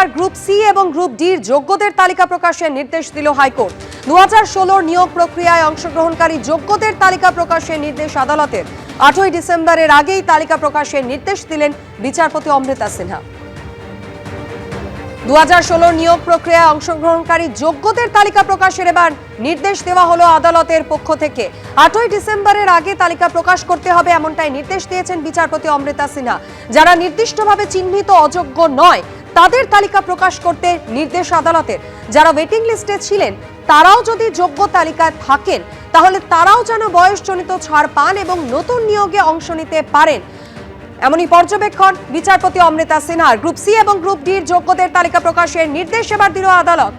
এবার group C এবং group ডির যোগ্যদের তালিকা প্রকাশের নির্দেশ দিল হাইকোর্ট। দু হাজার নিয়োগ প্রক্রিয়ায় অংশগ্রহণকারী যোগ্যদের তালিকা প্রকাশের নির্দেশ আদালতের। আটই ডিসেম্বরের আগেই তালিকা প্রকাশের নির্দেশ দিলেন বিচারপতি অমৃতা সিনহা। দু হাজার নিয়োগ প্রক্রিয়ায় অংশগ্রহণকারী যোগ্যদের তালিকা প্রকাশের এবার নির্দেশ দেওয়া হলো আদালতের পক্ষ থেকে। আটই ডিসেম্বরের আগে তালিকা প্রকাশ করতে হবে এমনটাই নির্দেশ দিয়েছেন বিচারপতি অমৃতা সিনহা। যারা নির্দিষ্টভাবে চিহ্নিত অযোগ্য নয় তাদের তালিকা প্রকাশ করতে নির্দেশ আদালতের। যারা ওয়েটিং লিস্টে ছিলেন, তারাও যদি যোগ্য তালিকায় থাকেন, তাহলে তারাও যেন বয়সজনিত ছাড় পান এবং নতুন নিয়োগে অংশ নিতে পারেন। এমনই পর্যবেক্ষণ বিচারপতি অমৃতা সিনহার। গ্রুপ সি এবং গ্রুপ ডির যোগ্যদের তালিকা প্রকাশের নির্দেশ এবার দিল আদালত।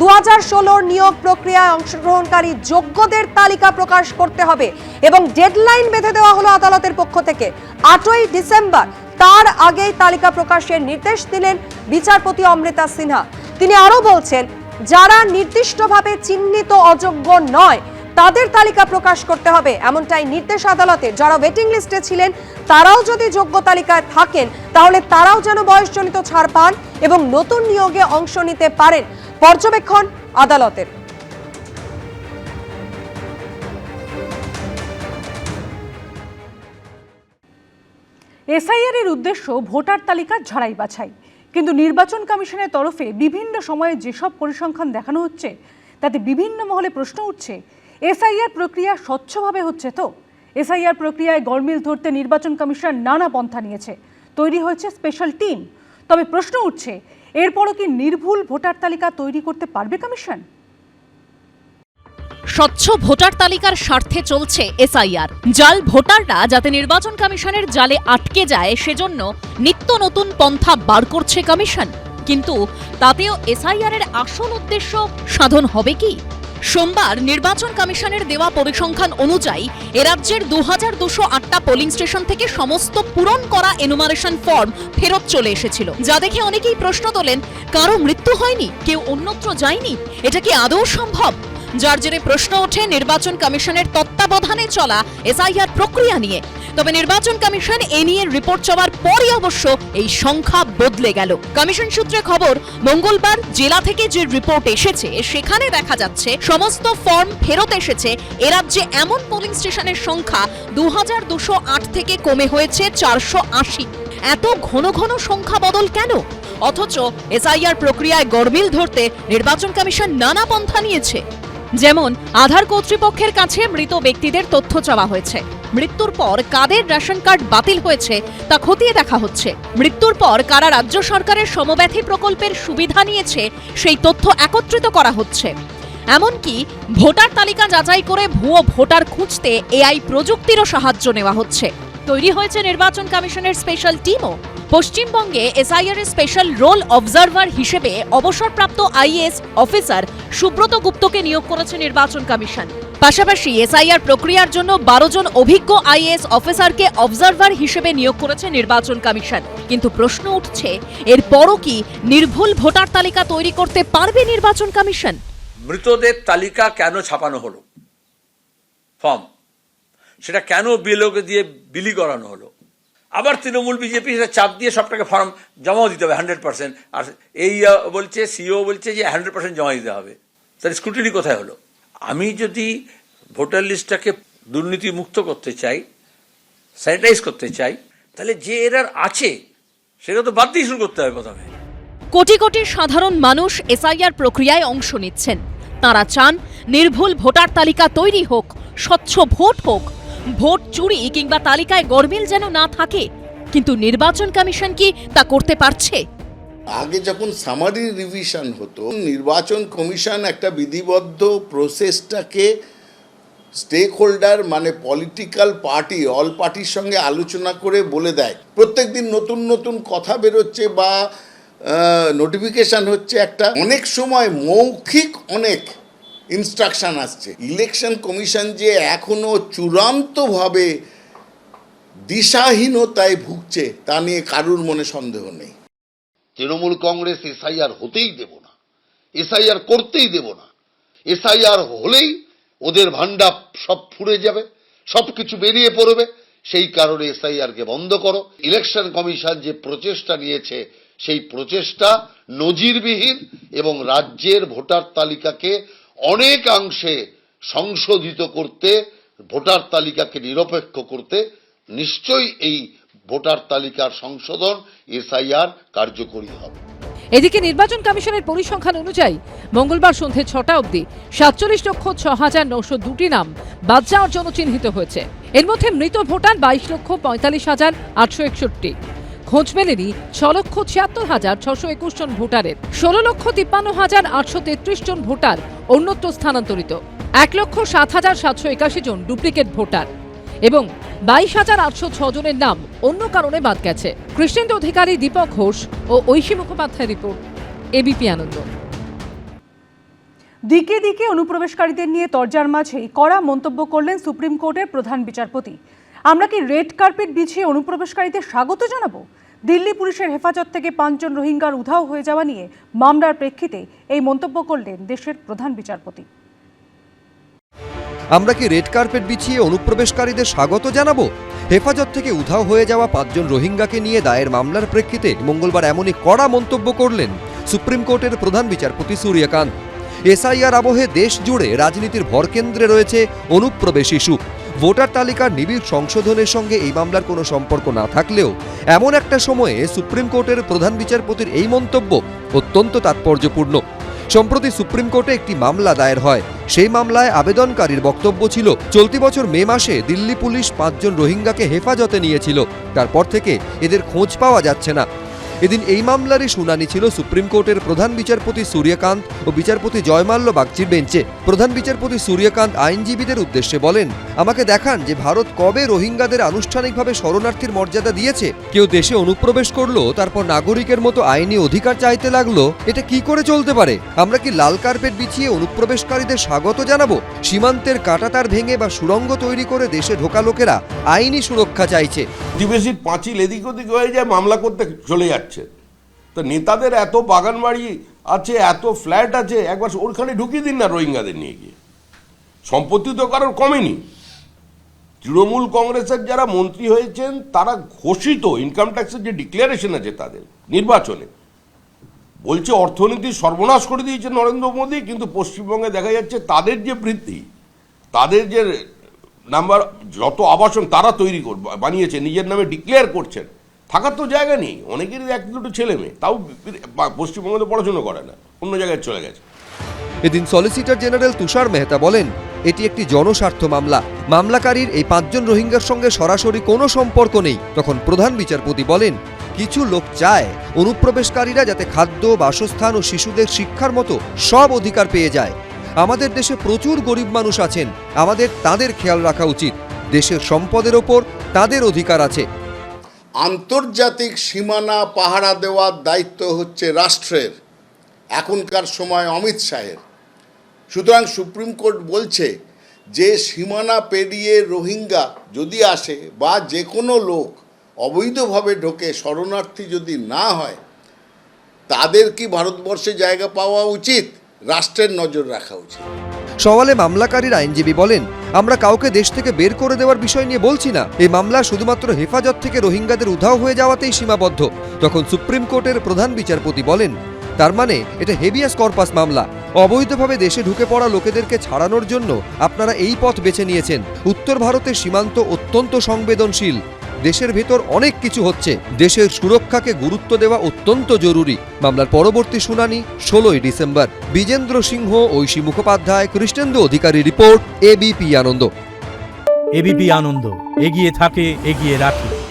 দু হাজার ষোলোর নিয়োগ প্রক্রিয়ায় অংশগ্রহণকারী যোগ্যদের তালিকা প্রকাশ করতে হবে এবং ডেডলাইন বেঁধে দেওয়া হলো আদালতের পক্ষ থেকে। আটই ডিসেম্বর, তার আগেই তালিকা প্রকাশের নির্দেশ দিলেন বিচারপতি অমৃতা সিনহা। তিনি আরও বলছেন, যারা নির্দিষ্টভাবে চিহ্নিত অযোগ্য নয়, তাদের তালিকা প্রকাশ করতে হবে। এমনটাই নির্দেশ আদালতে। যারা ওয়েটিং লিস্টে ছিলেন, তারাও যদি যোগ্য তালিকায় থাকেন, তাহলে তারাও যেন বয়সজনিত ছাড় পান এবং নতুন নিয়োগে অংশ নিতে পারেন। পর্যবেক্ষণ আদালতের। এসআইআর এর উদ্দেশ্য ভোটার তালিকা ঝাড়াই বাছাই। কিন্তু নির্বাচন কমিশনের তরফে বিভিন্ন সময়ে যেসব পরিসংখ্যান দেখানো হচ্ছে, তাতে বিভিন্ন মহলে প্রশ্ন উঠছে, এসআইআর প্রক্রিয়া স্বচ্ছভাবে হচ্ছে তো? এসআইআর প্রক্রিয়ায় গরমিল ধরতে নির্বাচন কমিশন নানা পন্থা নিয়েছে। তৈরি হয়েছে স্পেশাল টিম। তবে প্রশ্ন উঠছে এরপরও কি নির্ভুল ভোটার তালিকা তৈরি করতে পারবে কমিশন? স্বচ্ছ ভোটার তালিকার স্বার্থে চলছে এসআইআর। জাল ভোটাররা যাতে নির্বাচন কমিশনের জালে আটকে যায়, সেজন্য নিত্য নতুন পন্থা বার করছে কমিশন। কিন্তু তাতেও এসআইআর এর আসল উদ্দেশ্য সাধন হবে কি? সোমবার নির্বাচন কমিশনের দেওয়া পরিসংখ্যান অনুযায়ী এরাজ্যের দু হাজার দুশো আটটা পোলিং স্টেশন থেকে সমস্ত পূরণ করা এনুমারেশন ফর্ম ফেরত চলে এসেছিল। যা দেখে অনেকেই প্রশ্ন তোলেন, কারও মৃত্যু হয়নি? কেউ অন্যত্র যায়নি? এটা কি আদৌ সম্ভব? যার জেরে প্রশ্ন ওঠে, নির্বাচন কমিশনের তত্ত্বাবধানে চলা এসআইআর প্রক্রিয়া নিয়ে। তবে নির্বাচন কমিশন এ নিয়ে রিপোর্ট চাওয়ার পরই অবশ্য এই সংখ্যা বদলে গেল। কমিশন সূত্রে খবর, মঙ্গলবার জেলা থেকে যে রিপোর্ট এসেছে, সেখানে দেখা যাচ্ছে সমস্ত ফর্ম ফেরত এসেছে। এ রাজ্যে এমন পোলিং স্টেশনের সংখ্যা দু থেকে কমে হয়েছে চারশো আশি। এত ঘন ঘন সংখ্যা বদল কেন? অথচ এসআইআর প্রক্রিয়ায় গরমিল ধরতে নির্বাচন কমিশন নানা পন্থা নিয়েছে। যেমন, আধার কর্তৃপক্ষের কাছে মৃত ব্যক্তিদের তথ্য চাওয়া হয়েছে। মৃত্যুর পর কাদের রেশন কার্ড বাতিল হয়েছে তা খতিয়ে দেখা হচ্ছে। মৃত্যুর পর কারা রাজ্য সরকারের সমব্যথী প্রকল্পের সুবিধা নিয়েছে সেই তথ্য একত্রিত করা হচ্ছে। এমনকি ভোটার তালিকা যাচাই করে ভুয়ো ভোটার খুঁজতে এআই প্রযুক্তিরও সাহায্য নেওয়া হচ্ছে। তৈরি হয়েছে নির্বাচন কমিশনের স্পেশাল টিমও। পশ্চিমবঙ্গে এসআইআর স্পেশাল রোল অবজারভার হিসেবে অবসরপ্রাপ্ত আইএএস অফিসার সুব্রত গুপ্তকে নিয়োগ করেছে নির্বাচন কমিশন। পাশাপাশি এসআইআর প্রক্রিয়ার জন্য বারো জন অভিজ্ঞ আইএএস অফিসারকে অবজারভার হিসেবে নিয়োগ করেছে নির্বাচন কমিশন। কিন্তু প্রশ্ন উঠছে, এরপরও কি নির্ভুল ভোটার তালিকা তৈরি করতে পারবে নির্বাচন কমিশন? মৃতদের তালিকা কেন ছাপানো হলো? ফর্ম। সেটা কেন বিএলওকে দিয়ে বিলি করানো হলো? আবার তৃণমূল বিজেপি সেটা চাপ দিয়ে সবটাকে ফর্ম জমাও দিতে হবে হান্ড্রেড পার্সেন্ট আর এই বলছে সিও বলছে যে হান্ড্রেড পার্সেন্ট জমা দিতে হবে। তাহলে স্ক্রুটিনি কোথায় হলো? আমি যদি ভোটার লিস্টটাকে দুর্নীতি মুক্ত করতে চাই স্যানিটাইজ করতে চাই, তাহলে যে এরার আছে, সেটা তো বাদ দিয়ে শুরু করতে হবে প্রথমে। কোটি কোটি সাধারণ মানুষ এসআইআর প্রক্রিয়ায় অংশ নিচ্ছেন। তারা চান নির্ভুল ভোটার তালিকা তৈরি হোক, স্বচ্ছ ভোট হোক ভোট চুরি কিংবা তালিকায় গরমিল যেন না থাকে, কিন্তু নির্বাচন কমিশন কি তা করতে পারছে? আগে যখন সামারি রিভিশন হতো, নির্বাচন কমিশন একটা বিধিবদ্ধ প্রসেসটাকে স্টেক হোল্ডার মানে পলিটিক্যাল পার্টি অল পার্টির সঙ্গে আলোচনা করে বলে দেয়। প্রত্যেক দিন নতুন নতুন কথা বেরোচ্ছে বা নোটিফিকেশন হচ্ছে একটা। অনেক সময় মৌখিক অনেক ইনস্ট্রাকশন আসছে। ইলেকশন কমিশন যে এখনও চূড়ান্তভাবে দিশাহীনতায় ভুগছে, তা নিয়ে কারুর মনে সন্দেহ নেই। তৃণমূল কংগ্রেস এসআইআর হতেই দেব না। এসআইআর করতেই দেব না। এসআইআর হলেই ওদের ভান্ডা সব ফুরে যাবে, সব কিছু বেরিয়ে পড়বে। সেই কারণে এসআইআর কে বন্ধ করো। ইলেকশন কমিশন যে প্রচেষ্টা নিয়েছে, সেই প্রচেষ্টা নজিরবিহীন এবং রাজ্যের ভোটার তালিকাকে অনেকাংশে সংশোধিত করতে, ভোটার তালিকাকে নিরপেক্ষ করতে নিশ্চয়ই এই ভোটার তালিকার সংশোধন এসআইআর কার্যকরী হবে। এদিকে নির্বাচন কমিশনের পরিসংখ্যান অনুযায়ী মঙ্গলবার সন্ধে ছটা অবধি সাতচল্লিশ লক্ষ ছ হাজার নশো দুটি নাম বাদ যাওয়ার জন্য চিহ্নিত হয়েছে। এর মধ্যে মৃত ভোটার বাইশ লক্ষ পঁয়তাল্লিশ হাজার আটশো একষট্টি। খোঁজ মেলেনি ছ লক্ষ ছিয়াত্তর হাজার ছশো একুশ জন ভোটারের। ষোলো লক্ষ তিপ্পান্ন হাজার আটশো তেত্রিশ জন ভোটার অন্যত্র স্থানান্তরিত। এক লক্ষ সাত হাজার সাতশো একাশি জন ডুপ্লিকেট ভোটার। এবং বাইশ হাজার আটশো জনের নাম অন্য কারণে বাদ গেছে। কৃষ্ণেন্দু অধিকারী দীপক ঘোষ ও ঐশী মুখোপাধ্যায় রিপোর্ট, এবিপি আনন্দ। দিকে দিকে অনুপ্রবেশকারীদের নিয়ে তরজার মাঝেই কড়া মন্তব্য করলেন সুপ্রিম কোর্টের প্রধান বিচারপতি। আমরা কি রেড কার্পেট বিছিয়ে অনুপ্রবেশকারীদের স্বাগত জানাব? দিল্লি পুলিশের হেফাজত থেকে পাঁচজন রোহিঙ্গার উধাও হয়ে যাওয়া নিয়ে মামলার প্রেক্ষিতে এই মন্তব্য করলেন দেশের প্রধান বিচারপতি। আমরা কি রেড কার্পেট বিছিয়ে অনুপ্রবেশকারীদের স্বাগত জানাব? হেফাজত থেকে উধাও হয়ে যাওয়া পাঁচজন রোহিঙ্গাকে নিয়ে দায়ের মামলার প্রেক্ষিতে মঙ্গলবার এমনই কড়া মন্তব্য করলেন সুপ্রিম কোর্টের প্রধান বিচারপতি সূর্যকান্ত। এসআইআর আবহে দেশ জুড়ে রাজনীতির ভরকেন্দ্রে রয়েছে অনুপ্রবেশ ইস্যু। ভোটার তালিকার নিবিড় সংশোধনের সঙ্গে এই মামলার কোনো সম্পর্ক না থাকলেও এমন একটা সময়ে সুপ্রিম কোর্টের প্রধান বিচারপতির এই মন্তব্য অত্যন্ত তাৎপর্যপূর্ণ। সম্প্রতি সুপ্রিম কোর্টে একটি মামলা দায়ের হয়। সেই মামলায় আবেদনকারীর বক্তব্য ছিল, চলতি বছর মে মাসে দিল্লি পুলিশ পাঁচজন রোহিঙ্গাকে হেফাজতে নিয়েছিল। তারপর থেকে এদের খোঁজ পাওয়া যাচ্ছে না। এদিন এই মামলারই শুনানি ছিল সুপ্রিম কোর্টের প্রধান বিচারপতি সূর্যকান্ত ও বিচারপতি জয়মাল্য বাগচির বেঞ্চে। প্রধান বিচারপতি সূর্যকান্ত আইনজীবীদের উদ্দেশ্যে বলেন, আমাকে দেখান যে ভারত কবে রোহিঙ্গাদের আনুষ্ঠানিকভাবে শরণার্থীর মর্যাদা দিয়েছে। কেউ দেশে অনুপ্রবেশ করল, তারপর নাগরিকের মতো আইনি অধিকার চাইতে লাগল, এটা কি করে চলতে পারে? আমরা কি লাল কার্পেট বিছিয়ে অনুপ্রবেশকারীদের স্বাগত জানাব? সীমান্তের কাটাতার ভেঙে বা সুড়ঙ্গ তৈরি করে দেশে ঢোকা লোকেরা আইনি সুরক্ষা চাইছে। পাঁচিল এদিক ওদিক হয়ে যায়, মামলা করতে চলে যাচ্ছে। তো নেতাদের এত বাগান বাড়ি আছে, এত ফ্ল্যাট আছে, একবার ওখানে ঢুকিয়ে দিন না রোহিঙ্গাদের নিয়ে গিয়ে। সম্পত্তি তো কারোর কমেনি। তৃণমূল কংগ্রেসের যারা মন্ত্রী হয়েছেন, তারা ঘোষিত ইনকাম ট্যাক্সের যে ডিক্লারেশন আছে তাদের, নির্বাচনে। বলছে অর্থনীতি সর্বনাশ করে দিয়েছে নরেন্দ্র মোদী, কিন্তু পশ্চিমবঙ্গে দেখা যাচ্ছে তাদের যে বৃদ্ধি, তাদের যে নাম্বার যত আবাসন তারা তৈরি কর, বানিয়েছে, নিজের নামে ডিক্লেয়ার করছেন। থাকার তো জায়গা নেই। অনেকেরই এক দুটো ছেলে মেয়ে। তাও পশ্চিমবঙ্গে তো পড়াশুনো করে না। অন্য জায়গায় চলে গেছে। এদিন সলিসিটর জেনারেল তুষার মেহতা বলেন, এটি একটি জনস্বার্থ মামলা। মামলাকারীর এই পাঁচজন রোহিঙ্গার সঙ্গে সরাসরি কোনো সম্পর্ক নেই। তখন প্রধান বিচারপতি বলেন, কিছু লোক চায় অনুপ্রবেশকারীরা যাতে খাদ্য, বাসস্থান ও শিশুদের শিক্ষার মতো সব অধিকার পেয়ে যায়। আমাদের দেশে প্রচুর গরিব মানুষ আছেন। আমাদের তাদের খেয়াল রাখা উচিত। দেশের সম্পদের ওপর তাদের অধিকার আছে। আন্তর্জাতিক সীমানা পাহারা দেওয়ার দায়িত্ব হচ্ছে রাষ্ট্রের, এখনকার সময় অমিত শাহের। সুতরাং সুপ্রিম কোর্ট বলছে যে সীমানা পেরিয়ে রোহিঙ্গা যদি আসে বা যে কোনো লোক অবৈধভাবে ঢোকে, শরণার্থী যদি না হয়, তাদের কি ভারতবর্ষে জায়গা পাওয়া উচিত? রাষ্ট্রের নজর রাখা উচিত। সওয়ালে মামলাকারীর আইনজীবী বলেন, আমরা কাউকে দেশ থেকে বের করে দেওয়ার বিষয় নিয়ে বলছি না। এই মামলা শুধুমাত্র হেফাজত থেকে রোহিঙ্গাদের উধাও হয়ে যাওয়াতেই সীমাবদ্ধ। তখন সুপ্রিম কোর্টের প্রধান বিচারপতি বলেন, তার মানে এটা হেভিয়াস কর্পাস মামলা। অবৈধভাবে দেশে ঢুকে পড়া লোকেদেরকে ছাড়ানোর জন্য আপনারা এই পথ বেছে নিয়েছেন। উত্তর ভারতের সীমান্ত অত্যন্ত সংবেদনশীল। দেশের ভেতর অনেক কিছু হচ্ছে। দেশের সুরক্ষাকে গুরুত্ব দেওয়া অত্যন্ত জরুরি। মামলার পরবর্তী শুনানি ষোলোই December. Bijendra Singh, Aishi Mukhopadhyay, Krishnendu Adhikari report, ABP Ananda. ABP Ananda, এগিয়ে থাকে, এগিয়ে রাখে।